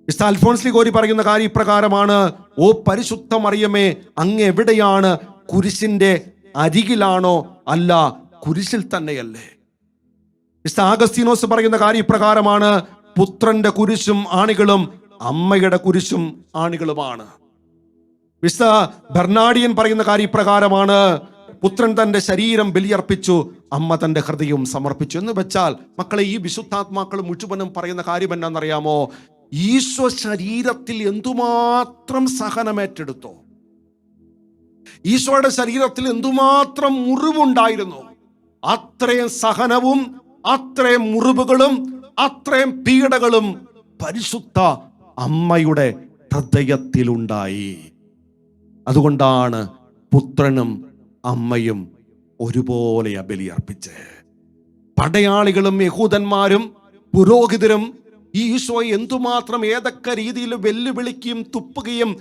മിസ്റ്റർ അൽഫോൺസ് ഗോരി പറയുന്ന കാര്യം ഇപ്രകാരമാണ് ഓ പരിശുദ്ധ മറിയമേ അങ്ങ് എവിടെയാണ്? കുരിശിന്റെ അരികിലാണോ? അല്ല കുരിശിൽ തന്നെയല്ലേ. മിസ്റ്റർ ആഗസ്തീനോസ് പറയുന്ന കാര്യം ഇപ്രകാരമാണ് പുത്രന്റെ കുരിശും ആണികളും അമ്മയുടെ കുരിശും ആണികളുമാണ്. മിസ്റ്റർ ബെർണാഡിയൻ പറയുന്ന കാര്യം ഇപ്രകാരമാണ്. പുത്രൻ തന്റെ ശരീരം ബലിയർപ്പിച്ചു അമ്മ തന്റെ ഹൃദയവും സമർപ്പിച്ചു. എന്ന് വെച്ചാൽ മക്കളെ ഈ വിശുദ്ധാത്മാക്കൾ മുഴുവനും പറയുന്ന കാര്യം എന്നാണെന്നറിയാമോ? ഈശോ ശരീരത്തിൽ എന്തുമാത്രം സഹനമേറ്റെടുത്തോ ഈശോയുടെ ശരീരത്തിൽ എന്തുമാത്രം മുറിവുണ്ടായിരുന്നു? അത്രയും സഹനവും അത്രയും മുറിവുകളും അത്രയും പീഡകളും പരിശുദ്ധ അമ്മയുടെ ഹൃദയത്തിലുണ്ടായി. അതുകൊണ്ടാണ് പുത്രനും അമ്മയും ഒരുപോലെ ബലിയർപ്പിച്ച് പടയാളികളും യഹൂദന്മാരും പുരോഹിതരും ഈ ഈശോയെ എന്തുമാത്രം ഏതൊക്കെ രീതിയിൽ വെല്ലുവിളിക്കുകയും തുപ്പുകയും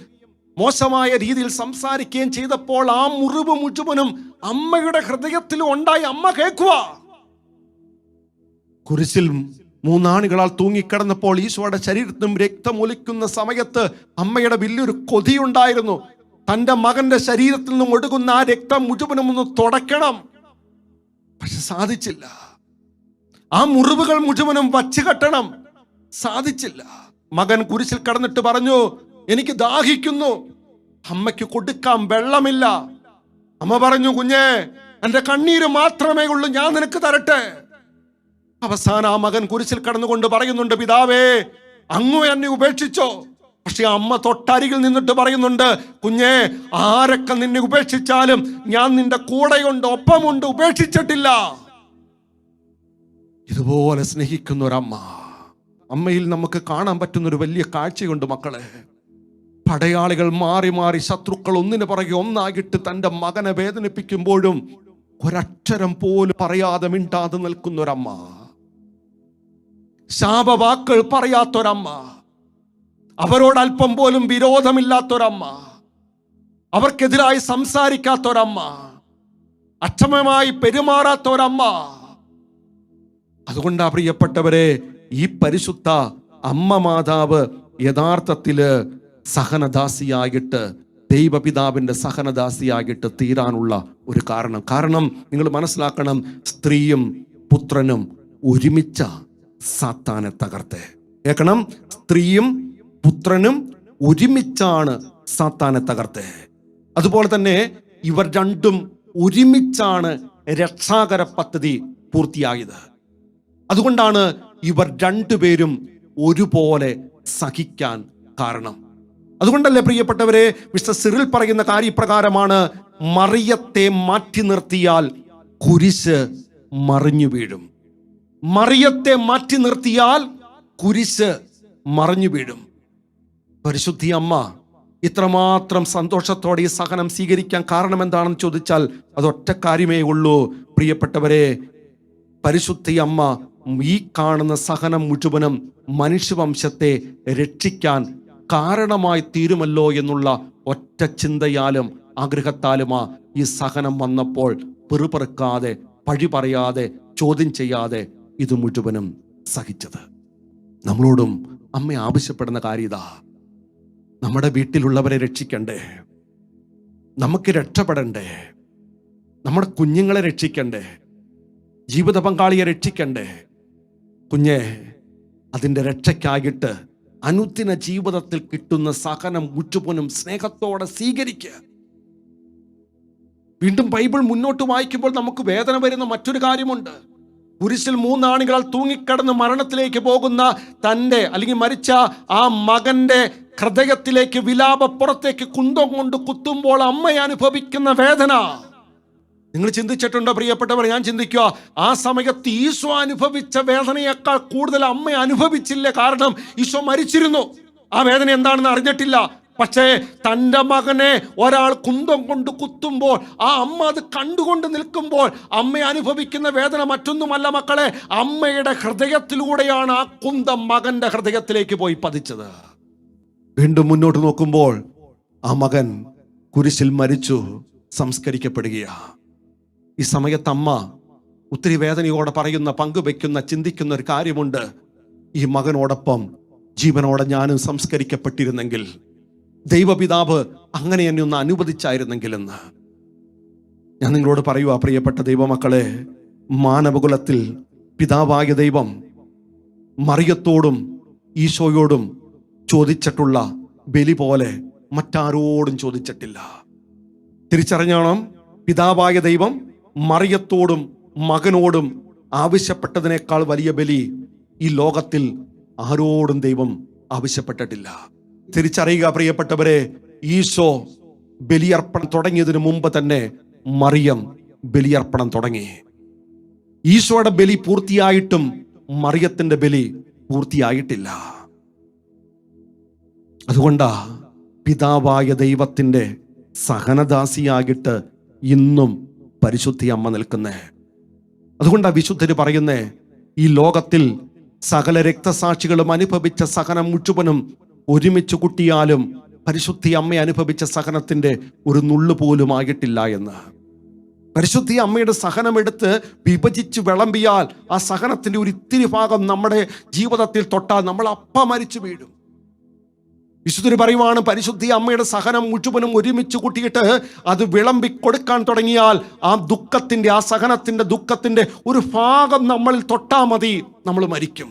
മോശമായ രീതിയിൽ സംസാരിക്കുകയും ചെയ്തപ്പോൾ ആ മുറിവ് മുഴുവനും അമ്മയുടെ ഹൃദയത്തിൽ ഉണ്ടായി. അമ്മ കേൾക്കുക. കുരിശിൽ മൂന്നാണികളാൽ തൂങ്ങിക്കിടന്നപ്പോൾ ഈശോയുടെ ശരീരത്തിനും രക്തമൊലിക്കുന്ന സമയത്ത് അമ്മയുടെ വലിയൊരു കൊതിയുണ്ടായിരുന്നു തന്റെ മകന്റെ ശരീരത്തിൽ നിന്നും ഒഴുകുന്ന ആ രക്തം മുഴുവനും ഒന്ന് തുടയ്ക്കണം. പക്ഷെ സാധിച്ചില്ല. ആ മുറിവുകൾ മുഴുവനും വച്ചു കെട്ടണം. സാധിച്ചില്ല. മകൻ കുരിശിൽ കടന്നിട്ട് പറഞ്ഞു എനിക്ക് ദാഹിക്കുന്നു. അമ്മയ്ക്ക് കൊടുക്കാൻ വെള്ളമില്ല. അമ്മ പറഞ്ഞു കുഞ്ഞേ എന്റെ കണ്ണീര് മാത്രമേ ഉള്ളൂ ഞാൻ നിനക്ക് തരട്ടെ. അവസാനം ആ മകൻ കുരിശിൽ കടന്നുകൊണ്ട് പറയുന്നുണ്ട് പിതാവേ അങ്ങു എന്നെ ഉപേക്ഷിച്ചോ. പക്ഷെ അമ്മ തൊട്ടരികിൽ നിന്നിട്ട് പറയുന്നുണ്ട് കുഞ്ഞേ ആരൊക്കെ നിന്നെ ഉപേക്ഷിച്ചാലും ഞാൻ നിന്റെ കൂടെയുണ്ട് ഒപ്പമുണ്ട് ഉപേക്ഷിച്ചിട്ടില്ല. ഇതുപോലെ സ്നേഹിക്കുന്ന ഒരമ്മ. അമ്മയിൽ നമുക്ക് കാണാൻ പറ്റുന്ന ഒരു വലിയ കാഴ്ചയുണ്ട് മക്കളെ. പടയാളികൾ മാറി മാറി ശത്രുക്കൾ ഒന്നിനു പുറകെ ഒന്നാകിട്ട് തന്റെ മകനെ വേദനിപ്പിക്കുമ്പോഴും ഒരക്ഷരം പോലും പറയാതെ മിണ്ടാതെ നിൽക്കുന്നൊരമ്മ. ശാപവാക്കൾ പറയാത്തൊരമ്മ. അവരോട് അല്പം പോലും വിരോധമില്ലാത്തൊരമ്മ. അവർക്കെതിരായി സംസാരിക്കാത്തൊരമ്മ. അക്ഷമമായി പെരുമാറാത്തൊരമ്മ. അതുകൊണ്ടാ പ്രിയപ്പെട്ടവരെ ഈ പരിശുദ്ധ അമ്മ മാതാവ് യഥാർത്ഥത്തിൽ സഹനദാസിയായിട്ട് ദൈവപിതാവിന്റെ സഹനദാസിയായിട്ട് തീരാനുള്ള ഒരു കാരണം. കാരണം നിങ്ങൾ മനസ്സിലാക്കണം സ്ത്രീയും പുത്രനും ഒരുമിച്ച സാത്താനെ തകർത്തേ. കേൾക്കണം? സ്ത്രീയും പുത്രനും ഒരുമിച്ചാണ് സാത്താനെ തകർത്തത് അതുപോലെ തന്നെ ഇവർ രണ്ടും ഒരുമിച്ചാണ് രക്ഷാകര പദ്ധതി പൂർത്തിയായത്. അതുകൊണ്ടാണ് ഇവർ രണ്ടുപേരും ഒരുപോലെ സഹിക്കാൻ കാരണം. അതുകൊണ്ടല്ലേ പ്രിയപ്പെട്ടവരെ മിസ്റ്റർ സിറിൽ പറയുന്ന കാര്യപ്രകാരമാണ് മറിയത്തെ മാറ്റി നിർത്തിയാൽ കുരിശ് മറിഞ്ഞു വീഴും. മറിയത്തെ മാറ്റി നിർത്തിയാൽ കുരിശ് മറിഞ്ഞു വീഴും. പരിശുദ്ധി അമ്മ ഇത്രമാത്രം സന്തോഷത്തോടെ ഈ സഹനം സ്വീകരിക്കാൻ കാരണം എന്താണെന്ന് ചോദിച്ചാൽ അതൊറ്റ കാര്യമേ ഉള്ളൂ. പ്രിയപ്പെട്ടവരെ പരിശുദ്ധി അമ്മ ഈ കാണുന്ന സഹനം മുഴുവനും മനുഷ്യവംശത്തെ രക്ഷിക്കാൻ കാരണമായി തീരുമല്ലോ എന്നുള്ള ഒറ്റ ചിന്തയാലും ആഗ്രഹത്താലുമാ ഈ സഹനം വന്നപ്പോൾ പെറുപെറുക്കാതെ പഴി പറയാതെ ചോദ്യം ചെയ്യാതെ ഇത് മുഴുവനും സഹിച്ചത്. നമ്മളോടും അമ്മ ആവശ്യപ്പെടുന്ന കാര്യം നമ്മുടെ വീട്ടിലുള്ളവരെ രക്ഷിക്കണ്ടേ? നമുക്ക് രക്ഷപ്പെടണ്ടേ? നമ്മുടെ കുഞ്ഞുങ്ങളെ രക്ഷിക്കണ്ടേ? ജീവിത പങ്കാളിയെ രക്ഷിക്കണ്ടേ? കുഞ്ഞെ അതിന്റെ രക്ഷയ്ക്കായിട്ട് അനുദിന ജീവിതത്തിൽ കിട്ടുന്ന സഹനം മുറ്റുപോനും സ്നേഹത്തോടെ സ്വീകരിക്കുക. വീണ്ടും ബൈബിൾ മുന്നോട്ട് വായിക്കുമ്പോൾ നമുക്ക് വേദന വരുന്ന മറ്റൊരു കാര്യമുണ്ട്. കുരിശിൽ മൂന്നാണികളാൽ തൂങ്ങിക്കടന്ന് മരണത്തിലേക്ക് പോകുന്ന തന്റെ അല്ലെങ്കിൽ മരിച്ച ആ മകന്റെ ഹൃദയത്തിലേക്ക് വിലാപ പുറത്തേക്ക് കുന്തം കൊണ്ട് കുത്തുമ്പോൾ അമ്മ അനുഭവിക്കുന്ന വേദന. നിങ്ങൾ ചിന്തിച്ചിട്ടുണ്ടോ പ്രിയപ്പെട്ടവർ? ഞാൻ ചിന്തിക്കുക ആ സമയത്ത് ഈശോ അനുഭവിച്ച വേദനയേക്കാൾ കൂടുതൽ അമ്മ അനുഭവിച്ചില്ല. കാരണം ഈശോ മരിച്ചിരുന്നു. ആ വേദന എന്താണെന്ന് അറിഞ്ഞിട്ടില്ല. പക്ഷേ തന്റെ മകനെ ഒരാൾ കുന്തം കൊണ്ട് കുത്തുമ്പോൾ ആ അമ്മ അത് കണ്ടുകൊണ്ട് നിൽക്കുമ്പോൾ അമ്മ അനുഭവിക്കുന്ന വേദന മറ്റൊന്നുമല്ല മക്കളെ അമ്മയുടെ ഹൃദയത്തിലൂടെയാണ് ആ കുന്തം മകന്റെ ഹൃദയത്തിലേക്ക് പോയി പതിച്ചത്. വീണ്ടും മുന്നോട്ട് നോക്കുമ്പോൾ ആ മകൻ കുരിശിൽ മരിച്ചു സംസ്കരിക്കപ്പെടുകയാണ് ഈ സമയത്ത് അമ്മ ഒത്തിരി വേദനയോടെ പറയുന്ന പങ്കുവെക്കുന്ന ചിന്തിക്കുന്ന ഒരു കാര്യമുണ്ട്. ഈ മകനോടൊപ്പം ജീവനോടെ ഞാനും സംസ്കരിക്കപ്പെട്ടിരുന്നെങ്കിൽ ദൈവപിതാവ് അങ്ങനെ എന്നെ ഒന്ന് അനുവദിച്ചായിരുന്നെങ്കിലെന്ന്. ഞാൻ നിങ്ങളോട് പറയുക പ്രിയപ്പെട്ട ദൈവമക്കളെ മാനവകുലത്തിൽ പിതാവായ ദൈവം മറിയത്തോടും ഈശോയോടും ചോദിച്ചിട്ടുള്ള ബലി പോലെ മറ്റാരോടും ചോദിച്ചിട്ടില്ല. തിരിച്ചറിഞ്ഞോണം പിതാവായ ദൈവം മറിയത്തോടും മകനോടും ആവശ്യപ്പെട്ടതിനേക്കാൾ വലിയ ബലി ഈ ലോകത്തിൽ ആരോടും ദൈവം ആവശ്യപ്പെട്ടിട്ടില്ല. തിരിച്ചറിയുക പ്രിയപ്പെട്ടവരെ ഈശോ ബലിയർപ്പണം തുടങ്ങിയതിനു മുമ്പ് തന്നെ മറിയം ബലിയർപ്പണം തുടങ്ങി. ഈശോയുടെ ബലി പൂർത്തിയായിട്ടും മറിയത്തിന്റെ ബലി പൂർത്തിയായിട്ടില്ല. അതുകൊണ്ടാ പിതാവായ ദൈവത്തിന്റെ സഹനദാസിയാകിട്ട് ഇന്നും പരിശുദ്ധി അമ്മ നിൽക്കുന്നേ. അതുകൊണ്ടാ വിശുദ്ധര് പറയുന്നേ ഈ ലോകത്തിൽ സകല രക്തസാക്ഷികളും അനുഭവിച്ച സഹനം മുഴുവനും ഒരുമിച്ച് കുട്ടിയാലും പരിശുദ്ധി അമ്മ അനുഭവിച്ച സഹനത്തിന്റെ ഒരു നുള്ളു പോലും ആയിട്ടില്ല എന്ന്. പരിശുദ്ധി അമ്മയുടെ സഹനമെടുത്ത് വിഭജിച്ച് വിളമ്പിയാൽ ആ സഹനത്തിന്റെ ഒരു ഇത്തിരി ഭാഗം നമ്മുടെ ജീവിതത്തിൽ തൊട്ടാൽ നമ്മൾ അപ്പ മരിച്ചു വീഴും. വിശുദ്ധര് പറയുവാണ് പരിശുദ്ധി അമ്മയുടെ സഹനം മുഴുവനും ഒരുമിച്ച് കൂട്ടിയിട്ട് അത് വിളമ്പി കൊടുക്കാൻ തുടങ്ങിയാൽ ആ ദുഃഖത്തിന്റെ ആ സഹനത്തിന്റെ ദുഃഖത്തിന്റെ ഒരു ഭാഗം നമ്മളിൽ തൊട്ടാ മതി നമ്മൾ മരിക്കും.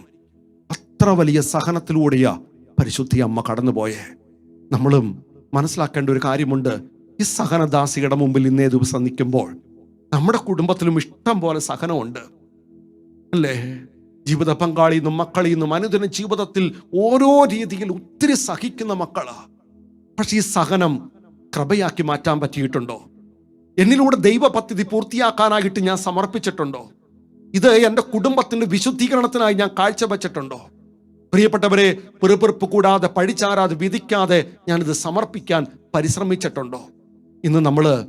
അത്ര വലിയ സഹനത്തിലൂടെയാ പരിശുദ്ധി അമ്മ കടന്നുപോയേ. നമ്മളും മനസ്സിലാക്കേണ്ട ഒരു കാര്യമുണ്ട്. ഈ സഹനദാസിയുടെ മുമ്പിൽ ഇന്നേ ദിവസം നിൽക്കുമ്പോൾ നമ്മുടെ കുടുംബത്തിലും ഇഷ്ടം പോലെ സഹനമുണ്ട്. അല്ലേ? ജീവിത പങ്കാളിയിൽ നിന്നും മക്കളിൽ നിന്നും അനുദിന ജീവിതത്തിൽ ഓരോ രീതിയിൽ ഒത്തിരി സഹിക്കുന്ന മക്കളാ. പക്ഷെ ഈ സഹനം കൃപയാക്കി മാറ്റാൻ പറ്റിയിട്ടുണ്ടോ? എന്നിലൂടെ ദൈവ പദ്ധതി പൂർത്തിയാക്കാനായിട്ട് ഞാൻ സമർപ്പിച്ചിട്ടുണ്ടോ? ഇത് എന്റെ കുടുംബത്തിന്റെ വിശുദ്ധീകരണത്തിനായി ഞാൻ കാഴ്ചവെച്ചിട്ടുണ്ടോ? പ്രിയപ്പെട്ടവരെ പെറുപെറുപ്പ് കൂടാതെ പഴിച്ചാരാതെ വിധിക്കാതെ ഞാനിത് സമർപ്പിക്കാൻ പരിശ്രമിച്ചിട്ടുണ്ടോ? ഇന്ന് നമ്മൾ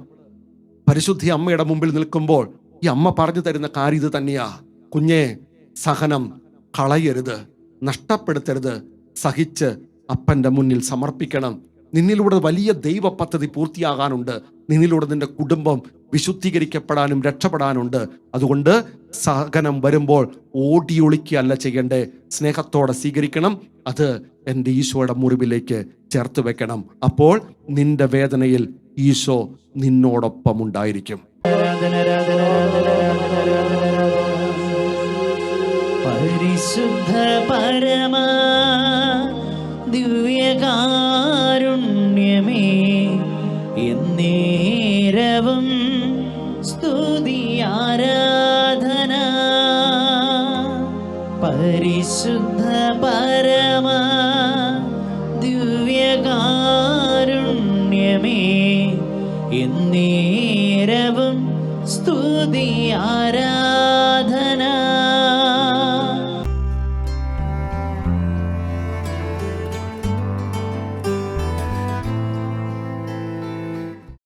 പരിശുദ്ധി അമ്മയുടെ മുമ്പിൽ നിൽക്കുമ്പോൾ ഈ അമ്മ പറഞ്ഞു തരുന്ന കാര്യം ഇത് തന്നെയാ. കുഞ്ഞെ സഹനം കളയരുത് നഷ്ടപ്പെടുത്തരുത് സഹിച്ച് അപ്പന്റെ മുന്നിൽ സമർപ്പിക്കണം. നിന്നിലൂടെ വലിയ ദൈവ പദ്ധതി പൂർത്തിയാകാനുണ്ട്. നിന്നിലൂടെ നിന്റെ കുടുംബം വിശുദ്ധീകരിക്കപ്പെടാനും രക്ഷപ്പെടാനുണ്ട്. അതുകൊണ്ട് സഹനം വരുമ്പോൾ ഓടിയൊളിക്കുകയല്ല ചെയ്യണ്ടേ. സ്നേഹത്തോടെ സ്വീകരിക്കണം. അത് എന്റെ ഈശോയുടെ മുറിവിലേക്ക് ചേർത്ത് വെക്കണം. അപ്പോൾ നിന്റെ വേദനയിൽ ഈശോ നിന്നോടൊപ്പം ഉണ്ടായിരിക്കും. പരിശുദ്ധ പരമ ദിവ്യകാരുണ്യമേ എന്നേരവും